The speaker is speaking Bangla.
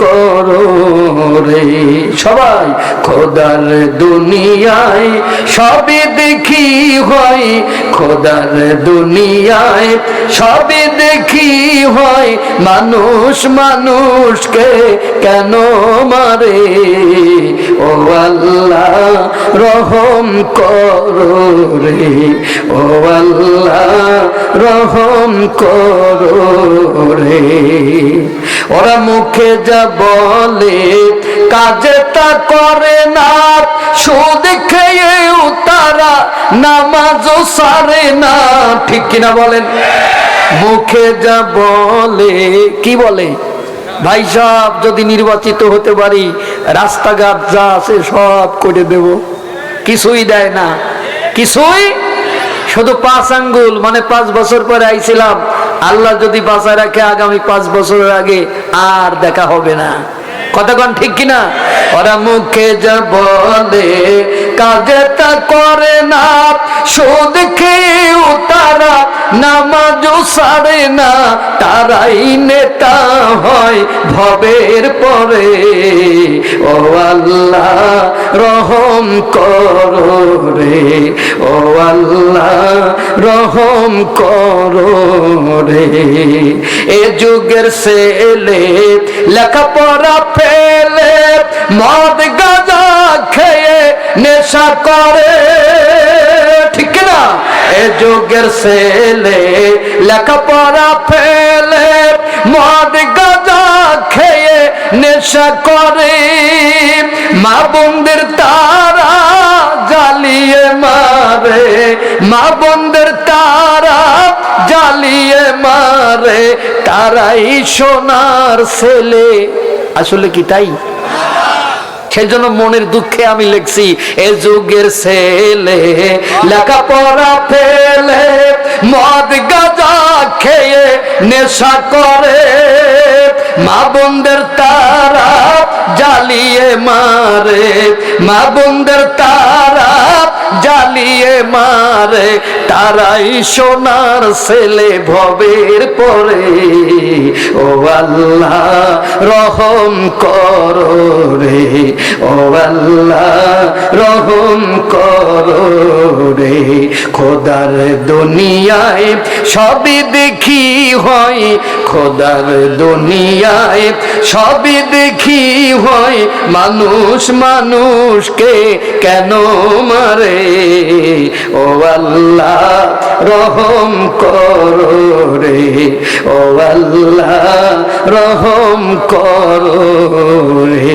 করো রে। সবাই খোদার দুনিয়ায় সবে দেখি হয় খোদার দুনিয়ায়। সবে দেখি হয় মানুষ মানুষকে কেন মারে? ও আল্লাহ, রহম করো রে। ও আল্লাহ, রহম করো রে। ওরা মুখে যা বলে, কাজে তা করে না। সুদ তারা নামাজও সারে না। ঠিক কিনা বলেন? মুখে যা বলে, কি বলে? ভাই সাহেব, যদি নির্বাচিত হতে পারি, রাস্তাঘাট যা আছে সব করে দেব। কিছুই দেয় না। কিছুই? শুধু পাঁচ আঙ্গুল মানে পাঁচ বছর পরে আইছিলাম। আল্লাহ যদি বাঁচায় রাখে, আগামী পাঁচ বছরের আগে আর দেখা হবে না। কতক্ষণ ঠিক কিনা? ওরা মুখে যা বলে, কাজে তা করে না। সুদ খেয়েও তারা নামাজও সারে না। তারাই নেতা। ভবের পরে, ও আল্লাহ রহম করো রে, ও আল্লাহ রহম করো রে। এ যুগের ছেলে, লেখাপড়া ফেলে, মদ গাজা খেয়ে নেশা করে। ঠিক না? এ যুগের ছেলে, লেখাপড়া ফেলে, মদ নেশা করে। মা বন্ধের তারা জ্বালিয়ে মারে। মা বন্ধের তারা জ্বালিয়ে মারে। তারাই সোনার ছেলে। আসলে কি তাই? সেজন্য মনের দুঃখে আমি লিখছি, এ যুগের ছেলে, লেখাপড়া ফেলে, মদ গাজা খেয়ে নেশা করে। মা বোনদের তারা জ্বালিয়ে মারে। মা বোনদের তারা জ্বালিয়ে মারে। তারাই সোনার ছেলে ভবের পরে। ও আল্লাহ, রহম করো রে। ও আল্লাহ, রহম করো রে। খোদার দুনিয়ায় সবই দেখি হয়। খোদার দুনিয়ায় সবই দেখি হয়, মানুষ মানুষকে কেন মারে? ও আল্লাহ, রহম করো রে। ও আল্লাহ, রহম করো রে।